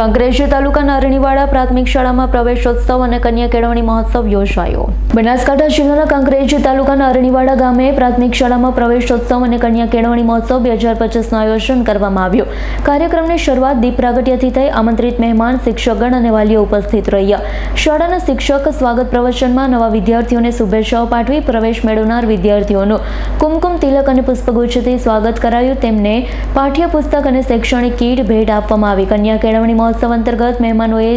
કંકરેજ તાલુકા અરણીવાડા પ્રાથમિક શાળામાં પ્રવેશોત્સવ અને કન્યા કેળવણી મહોત્સવ યોજાયો. બનાસકાંઠા જિલ્લાના કંકરેજ તાલુકાના અરણીવાડા ગામે પ્રાથમિક શાળામાં પ્રવેશોત્સવ અને કન્યા કેળવણી મહોત્સવ બે હજાર પચીસનું આયોજન કરવામાં આવ્યું. કાર્યક્રમની શરૂઆત દીપ પ્રાગટ્યથી થઈ આમંત્રિત મહેમાન, શિક્ષકગણ અને વાલીઓ ઉપસ્થિત રહ્યા. શાળાના શિક્ષક સ્વાગત પ્રવચનમાં નવા વિદ્યાર્થીઓને શુભેચ્છાઓ પાઠવી પ્રવેશ મેળવનાર વિદ્યાર્થીઓનું કુમકુમ તિલક અને પુષ્પગુચ્છથી સ્વાગત કરાયું. તેમને પાઠ્યપુસ્તક અને શૈક્ષણિક કીટ ભેટ આપવામાં આવી. કન્યા કેળવણી મહોત્સવ અંતર્ગત મહેમાનોએ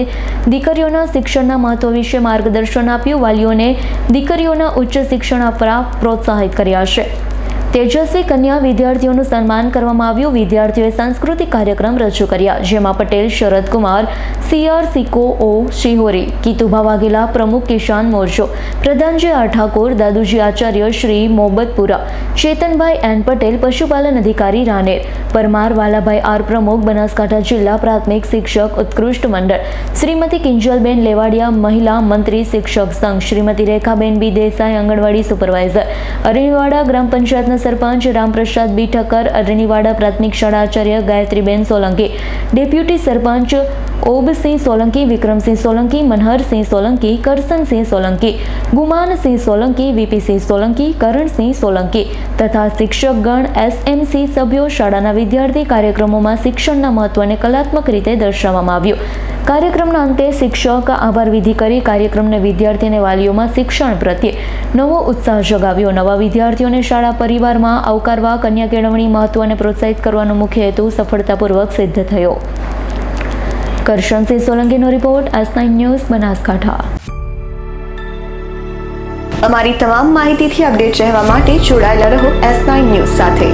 દીકરીઓના શિક્ષણના મહત્વ વિશે માર્ગદર્શન આપ્યું. વાલીઓને દીકરીઓના ઉચ્ચ શિક્ષણ આપવા પ્રોત્સાહિત કર્યા છે. તેજસ્વી કન્યા વિદ્યાર્થીઓનું સન્માન કરવામાં આવ્યું. વિદ્યાર્થીઓએ સાંસ્કૃતિક કાર્યક્રમ રજૂ કર્યા, જેમાં પટેલ, શરદકુમાર, સીઆર સિકો ઓ, શિહોરી, કીતુભા વાઘેલા, પ્રમુખ કિશાન મોરજો પ્રધાનજી આર ઠાકોર, દાદુજી આચાર્ય, શ્રી મોબતપુરા, ચેતનભાઈ એન પટેલ, પશુપાલન અધિકારી, રાનેર, પરમાર વાલાભાઈ આર પ્રમુખ, બનાસકાંઠા જિલ્લા પ્રાથમિક શિક્ષક, ઉત્કૃષ્ટ મંડળ, શ્રીમતી કિંજલબેન લેવાડિયા, મહિલા મંત્રી, શિક્ષક સંઘ, શ્રીમતી રેખાબેન બી દેસાઈ, આંગણવાડી સુપરવાઇઝર, અરણીવાડા ગ્રામ પંચાયતના સરપંચ રામપ્રસાદ બી ઠક્કર અરણીવાડા પ્રાથમિક શાળા આચાર્ય ગાયત્રીબેન સોલંકી, ડેપ્યુટી સરપંચ ઓબસિંહ સોલંકી, વિક્રમસિંહ સોલંકી, મનહરસિંહ સોલંકી, કરસનસિંહ સોલંકી, ગુમાનસિંહ સોલંકી, વીપીસિંહ સોલંકી, કરણસિંહ સોલંકી તથા શિક્ષકગણ એસએમસી સભ્યો શાળાના વિદ્યાર્થી કાર્યક્રમોમાં શિક્ષણના મહત્વને કલાત્મક રીતે દર્શાવવામાં આવ્યું. કાર્યક્રમના અંતે શિક્ષક આભાર વિધિ કરી કાર્યક્રમને વિદ્યાર્થી અને વાલીઓમાં શિક્ષણ પ્રત્યે નવો ઉત્સાહ જગાવ્યો. નવા વિદ્યાર્થીઓને શાળા પરિવારમાં આવકારવા કન્યા કેળવણી મહત્વને પ્રોત્સાહિત કરવાનો મુખ્ય હેતુ સફળતાપૂર્વક સિદ્ધ થયો. Karshansinh સોલંકીનો report, S nine news, Banaskantha. અમારી તમામ માહિતીથી અપડેટ રહેવા માટે જોડાયેલા રહો એસ નાઇન ન્યૂઝ સાથે.